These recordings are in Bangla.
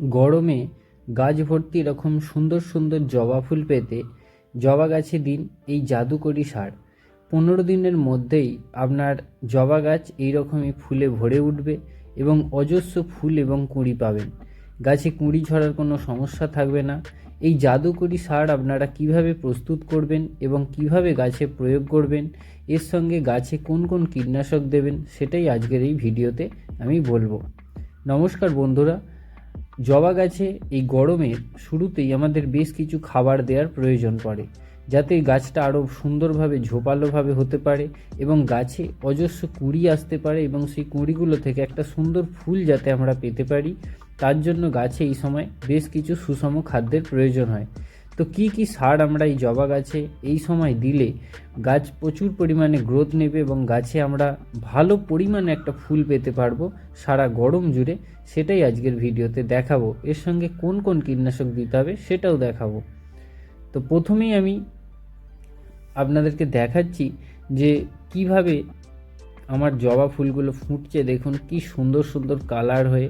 গরমে গাছ ভর্তি এরকম সুন্দর সুন্দর জবা ফুল পেতে জবা গাছে দিন এই জাদুকরি সার। পনেরো দিনের মধ্যেই আপনার জবা গাছ এইরকমই ফুলে ভরে উঠবে এবং অজস্র ফুল এবং কুঁড়ি পাবেন। গাছে কুঁড়ি ঝরার কোনো সমস্যা থাকবে না। এই জাদুকরি সার আপনারা কীভাবে প্রস্তুত করবেন এবং কীভাবে গাছে প্রয়োগ করবেন, এর সঙ্গে গাছে কোন কোন কীটনাশক দেবেন, সেটাই আজকের এই ভিডিওতে আমি বলব। নমস্কার বন্ধুরা জবা গাছে এই গরমের শুরুতেই আমাদের বেশ কিছু খাবার দেওয়ার প্রয়োজন পড়ে, যাতে গাছটা আরও সুন্দরভাবে ঝোপালোভাবে হতে পারে এবং গাছে অজস্র কুড়ি আসতে পারে এবং সেই কুঁড়িগুলো থেকে একটা সুন্দর ফুল যাতে আমরা পেতে পারি, তার জন্য গাছে এই সময় বেশ কিছু সুষম খাদ্যের প্রয়োজন হয়। তো কি কি সার আমরা এই জবা গাছে এই সময় দিলে গাছ প্রচুর পরিমাণে গ্রোথ নেবে এবং গাছে আমরা ভালো পরিমাণে একটা ফুল পেতে পারব সারা গরম জুড়ে? সেটাই আজকের ভিডিওতে দেখাবো। এর সঙ্গে কোন কোন কীটনাশক দিতে হবে সেটাও দেখাবো। তো প্রথমেই আমি আপনাদেরকে দেখাচ্ছি যে কীভাবে আমার জবা ফুলগুলো ফুটছে। দেখুন কি সুন্দর সুন্দর কালার হয়ে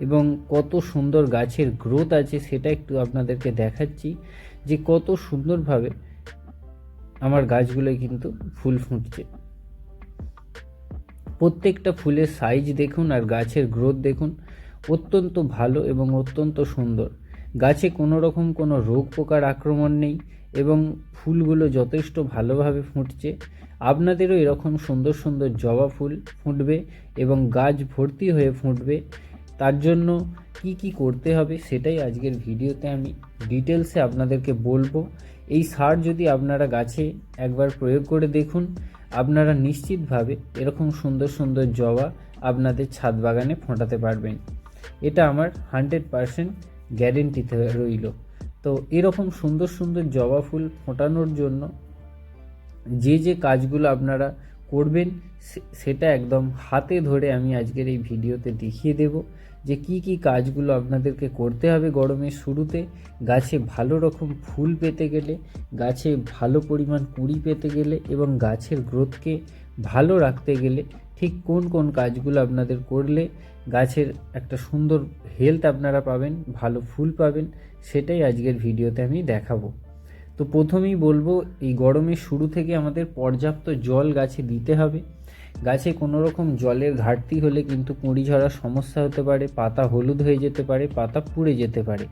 এবং কত সুন্দর গাছের গ্রোথ আছে সেটা একটু আপনাদেরকে দেখাচ্ছি যে কত সুন্দরভাবে আমার গাছগুলোয় কিন্তু ফুল ফুটছে। প্রত্যেকটা ফুলের সাইজ দেখুন আর গাছের গ্রোথ দেখুন অত্যন্ত ভালো এবং অত্যন্ত সুন্দর। গাছে কোনো রকম কোনো রোগ পোকার আক্রমণ নেই এবং ফুলগুলো যথেষ্ট ভালোভাবে ফুটছে। আপনাদেরও এরকম সুন্দর সুন্দর জবা ফুল ফুটবে এবং গাছ ভর্তি হয়ে ফুটবে। তার জন্য কি কি করতে হবে সেটাই আজকের ভিডিওতে আমি ডিটেলসে আপনাদেরকে বলব। এই সার যদি আপনারা গাছে একবার প্রয়োগ করে দেখুন, আপনারা নিশ্চিতভাবে এরকম সুন্দর সুন্দর জবা আপনাদের ছাদ বাগানে ফোটাতে পারবেন। এটা আমার হান্ড্রেড পারসেন্ট গ্যারেন্টিতে রইল। তো এরকম সুন্দর সুন্দর জবা ফুল ফোটানোর জন্য যে যে কাজগুলো আপনারা করবেন সেটা একদম হাতে ধরে আমি আজকের এই ভিডিওতে দেখিয়ে দেব। যে কি কি কাজগুলো আপনাদেরকে করতে হবে গরমের শুরুতে, গাছে ভালো রকম ফুল পেতে গেলে, গাছে ভালো পরিমাণ কুঁড়ি পেতে গেলে এবং গাছের গ্রোথকে ভালো রাখতে গেলে ঠিক কোন কোন কাজগুলো আপনাদের করলে গাছের একটা সুন্দর হেলথ আপনারা পাবেন, ভালো ফুল পাবেন, সেটাই আজকের ভিডিওতে আমি দেখাবো। তো প্রথমেই বলব, এই গরমের শুরু থেকে আমাদের পর্যাপ্ত জল গাছে দিতে হবে। গাছে কোনো রকম জলের ঘাটতি হলে কিন্তু কুঁড়ি ঝরার সমস্যা হতে পারে, পাতা হলুদ হয়ে যেতে পারে, পাতা পুড়ে যেতে পারে।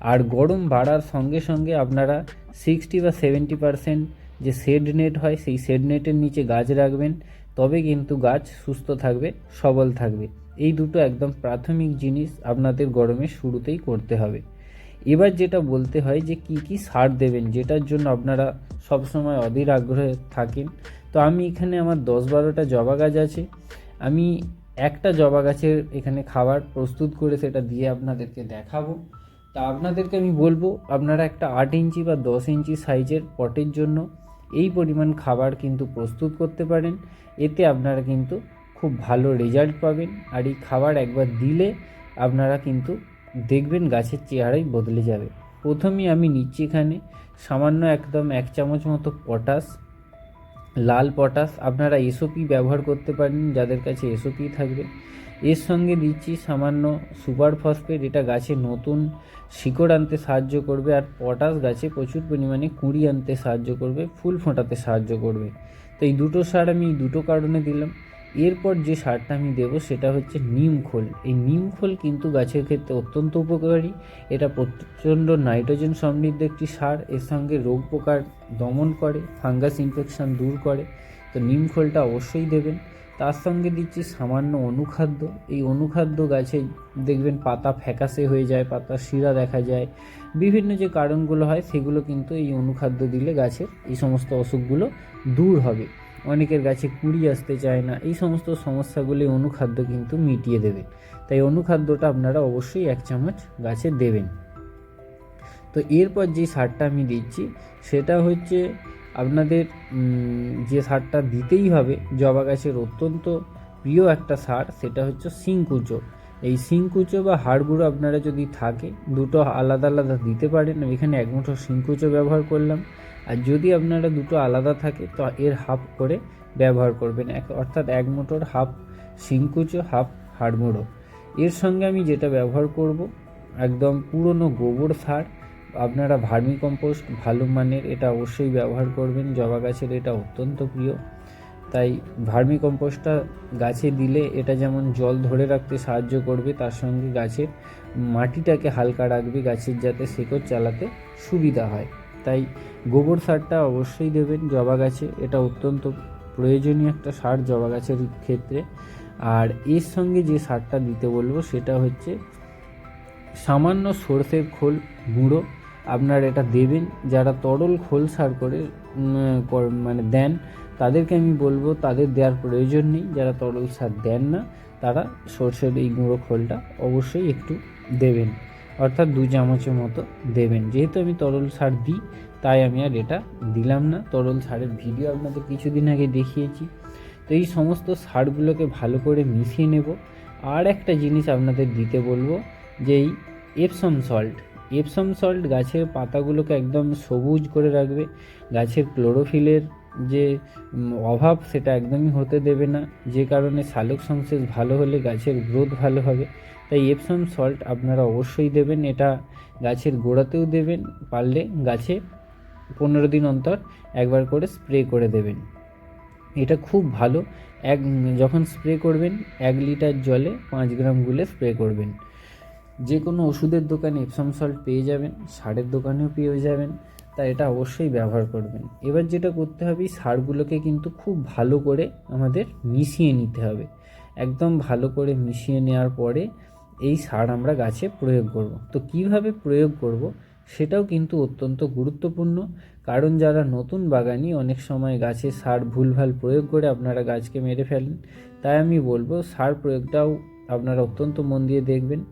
আর গরম বাড়ার সঙ্গে সঙ্গে আপনারা সিক্সটি বা সেভেন্টি পারসেন্ট যে শেড নেট হয়, সেই শেড নেটের নিচে গাছ রাখবেন, তবে কিন্তু গাছ সুস্থ থাকবে, সবল থাকবে। এই দুটো একদম প্রাথমিক জিনিস আপনাদের গরমের শুরুতেই করতে হবে। এবার যেটা বলতে হয় যে কি কি সার দেবেন, যেটার জন্য আপনারা সবসময় অধীর আগ্রহে থাকেন। তো আমি এখানে আমার দশ বারোটা জবা গাছ আছে। আমি একটা জবা গাছের এখানে খাবার প্রস্তুত করে সেটা দিয়ে আপনাদেরকে দেখাবো। তা আপনাদেরকে আমি বলব, আপনারা একটা আট ইঞ্চি বা দশ ইঞ্চি সাইজের পটের জন্য এই পরিমাণ খাবার কিন্তু প্রস্তুত করতে পারেন। এতে আপনারা কিন্তু খুব ভালো রেজাল্ট পাবেন। আর এই খাবার একবার দিলে আপনারা কিন্তু দেখবেন গাছের চেহারাই বদলে যাবে। প্রথমেই আমি নিচ্ছি এখানে সামান্য একদম এক চামচ মতো পটাশ, লাল পটাশ। আপনারা এসওপি ব্যবহার করতে পারেন, যাদের কাছে এসওপি থাকবে। এর সঙ্গে দিচ্ছি সামান্য সুপার ফসফেট, এটা গাছে নতুন শিকড় আনতে সাহায্য করবে আর পটাশ গাছে প্রচুর পরিমাণে কুঁড়ি আনতে সাহায্য করবে, ফুল ফোটাতে সাহায্য করবে। তো এই দুটো সার আমি দুটো কারণে দিলাম। এরপর যে সারটা আমি দেবো সেটা হচ্ছে নিম খোল। এই নিম খোল কিন্তু গাছের ক্ষেত্রে অত্যন্ত উপকারী। এটা প্রচণ্ড নাইট্রোজেন সমৃদ্ধ একটি সার। এর সঙ্গে রোগ পোকার দমন করে, ফাঙ্গাস ইনফেকশন দূর করে। তো নিম খোলটা অবশ্যই দেবেন। তার সঙ্গে দিচ্ছি সামান্য অনুখাদ্য। এই অনুখাদ্য গাছে দেখবেন পাতা ফ্যাকাসে হয়ে যায়, পাতা শিরা দেখা যায়। বিভিন্ন যে কারণগুলো হয় সেগুলো কিন্তু এই অনুখাদ্য দিলে গাছের এই সমস্ত অসুখগুলো দূর হবে। অনেকের গাছে কুড়ি আসতে চায় না। এই সমস্ত সমস্যাগুলি অনুখাদ্য কিন্তু মিটিয়ে দেবে। তাই অনুখাদ্যটা আপনারা অবশ্যই এক চামচ গাছে দেবেন। তো এরপর যে সারটা আমি দিচ্ছি, সেটা হচ্ছে আপনাদের যে সারটা দিতেই হবে, জবা গাছের অত্যন্ত প্রিয় একটা সার, সেটা হচ্ছে সিংকুচো এই সিংকুচো বা হাড়গুঁড়ো আপনারা যদি থাকে, দুটো আলাদা আলাদা দিতে পারেন। এখানে এক মুঠো সিংকুচো ব্যবহার করলাম। আর যদি আপনারা দুটো আলাদা থাকে, তো এর হাফ করে ব্যবহার করবেন। এক, অর্থাৎ এক মোটর হাফ সিংকুচো হাফ হাড়মুড়ো। এর সঙ্গে আমি যেটা ব্যবহার করব, একদম পুরনো গোবর সার। আপনারা ভার্মি কম্পোস্ট ভালো মানের এটা অবশ্যই ব্যবহার করবেন। জবা গাছের এটা অত্যন্ত প্রিয়। তাই ভার্মি কম্পোস্টটা গাছে দিলে এটা যেমন জল ধরে রাখতে সাহায্য করবে, তার সঙ্গে গাছের মাটিটাকে হালকা রাখবে, গাছের যাতে শেকড় চালাতে সুবিধা হয়। তাই গোবর সারটা অবশ্যই দেবেন জবা গাছে। এটা অত্যন্ত প্রয়োজনীয় একটা সার জবা গাছের ক্ষেত্রে। আর এর সঙ্গে যে সারটা দিতে বলব সেটা হচ্ছে সামান্য সর্ষের খোল গুঁড়ো। আপনার এটা দেবেন, যারা তরল খোল সার করে মানে দেন, তাদেরকে আমি বলব তাদের দেওয়ার প্রয়োজন নেই। যারা তরল সার দেন না, তারা সর্ষের এই গুঁড়ো খোলটা অবশ্যই একটু দেবেন। অর্থাৎ দু চামচের মতো দেবেন। যেহেতু আমি তরল সার দিই, তাই আমি আর এটা দিলাম না। তরল সারের ভিডিও আপনাদের কিছুদিন আগে দেখিয়েছি। তো এই সমস্ত সারগুলোকে ভালো করে মিশিয়ে নেব। আর একটা জিনিস আপনাদের দিতে বলব, যে এই এপসম সল্ট এপসম সল্ট গাছের পাতাগুলোকে একদম সবুজ করে রাখবে। গাছের ক্লোরোফিলের যে অভাব সেটা একদমই হতে দেবে না। যে কারণে সালোক সংশ্লেষ ভালো হলে গাছের গ্রোথ ভালো হবে। তাই এপসম সল্ট আপনারা অবশ্যই দেবেন। এটা গাছের গোড়াতেও দেবেন। পারলে গাছে পনেরো দিন অন্তর একবার করে স্প্রে করে দেবেন। এটা খুব ভালো। এক, যখন স্প্রে করবেন, এক লিটার জলে পাঁচ গ্রাম গুলে স্প্রে করবেন। যে কোনো ওষুধের দোকানে এপসম সল্ট পেয়ে যাবেন, সারের দোকানেও পেয়ে যাবেন। তা এটা অবশ্যই ব্যবহার করবেন। এবার যেটা করতে হবে সারগুলোকে কিন্তু খুব ভালো করে আমাদের মিশিয়ে নিতে হবে। একদম ভালো করে মিশিয়ে নেওয়ার পরে এই সার আমরা গাছে প্রয়োগ করব। তো কীভাবে প্রয়োগ করব? সেটাও কিন্তু অত্যন্ত গুরুত্বপূর্ণ। কারণ যারা নতুন বাগানি, অনেক সময় গাছে সার ভুলভাল প্রয়োগ করে আপনারা গাছকে মেরে ফেলেন। তাই আমি বলব, সার প্রয়োগটাও আপনারা অত্যন্ত মন দিয়ে দেখবেন।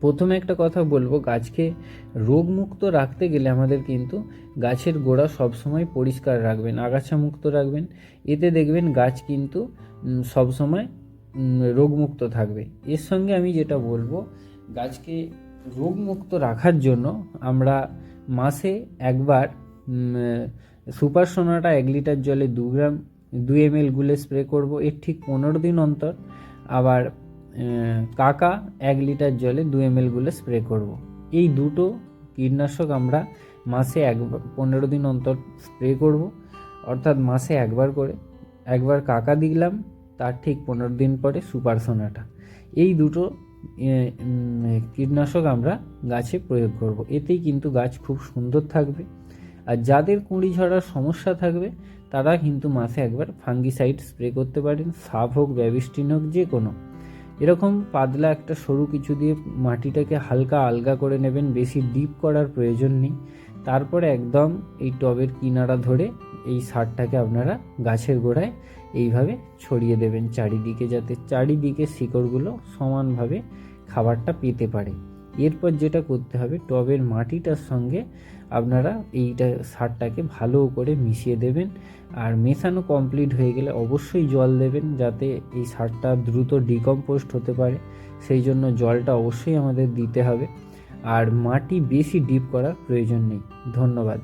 প্রথমে একটা কথা বলব, গাছকে রোগমুক্ত রাখতে গেলে আমাদের কিন্তু গাছের গোড়া সবসময় পরিষ্কার রাখবেন, আগাছা মুক্ত রাখবেন। এতে দেখবেন গাছ কিন্তু সবসময় রোগমুক্ত থাকবে। এর সঙ্গে আমি যেটা বলব, গাছকে রোগমুক্ত রাখার জন্য আমরা মাসে একবার সুপার সোনাটা এক লিটার জলে দু গ্রাম, দু এম এল গুলে স্প্রে করব। এর ঠিক পনেরো দিন অন্তর আবার কাকা এক লিটার জলে দু এম এল গুলে স্প্রে করব। এই দুটো কীটনাশক আমরা মাসে একবার পনেরো দিন অন্তর স্প্রে করব। অর্থাৎ মাসে একবার করে। একবার কাকা দিলাম, তার ঠিক পনেরো দিন পরে সুপার সোনাটা। এই দুটো কীটনাশক আমরা গাছে প্রয়োগ করব। এতেই কিন্তু গাছ খুব সুন্দর থাকবে। আর যাদের কুঁড়ি ঝরার সমস্যা থাকবে, তারা কিন্তু মাসে একবার ফাঙ্গিসাইড স্প্রে করতে পারেন। সাপ হোক ব্যাবিস্টিন হোক, যে কোনো। এরকম পাতলা একটা সরু কিছু দিয়ে মাটিটাকে হালকা আলগা করে নেবেন, বেশি ডিপ করার প্রয়োজন নেই। তারপরে একদম এই টবের কিনারা ধরে এই সারটাকে আপনারা গাছের গোড়ায় এইভাবে ছড়িয়ে দেবেন চারিদিকে যাতে চারিদিকে শিকড়গুলো সমানভাবে খাবারটা পেতে পারে। এরপর যেটা করতে হবে, টবের মাটিটার সঙ্গে আপনারা এইটা সারটাকে ভালো করে মিশিয়ে দেবেন। আর মেশানো কমপ্লিট হয়ে গেলে অবশ্যই জল দেবেন যাতে এই সারটা দ্রুত ডিকম্পোস্ট হতে পারে। সেই জন্য জলটা অবশ্যই আমাদের দিতে হবে। আর মাটি বেশি ডিপ করার প্রয়োজন নেই। ধন্যবাদ।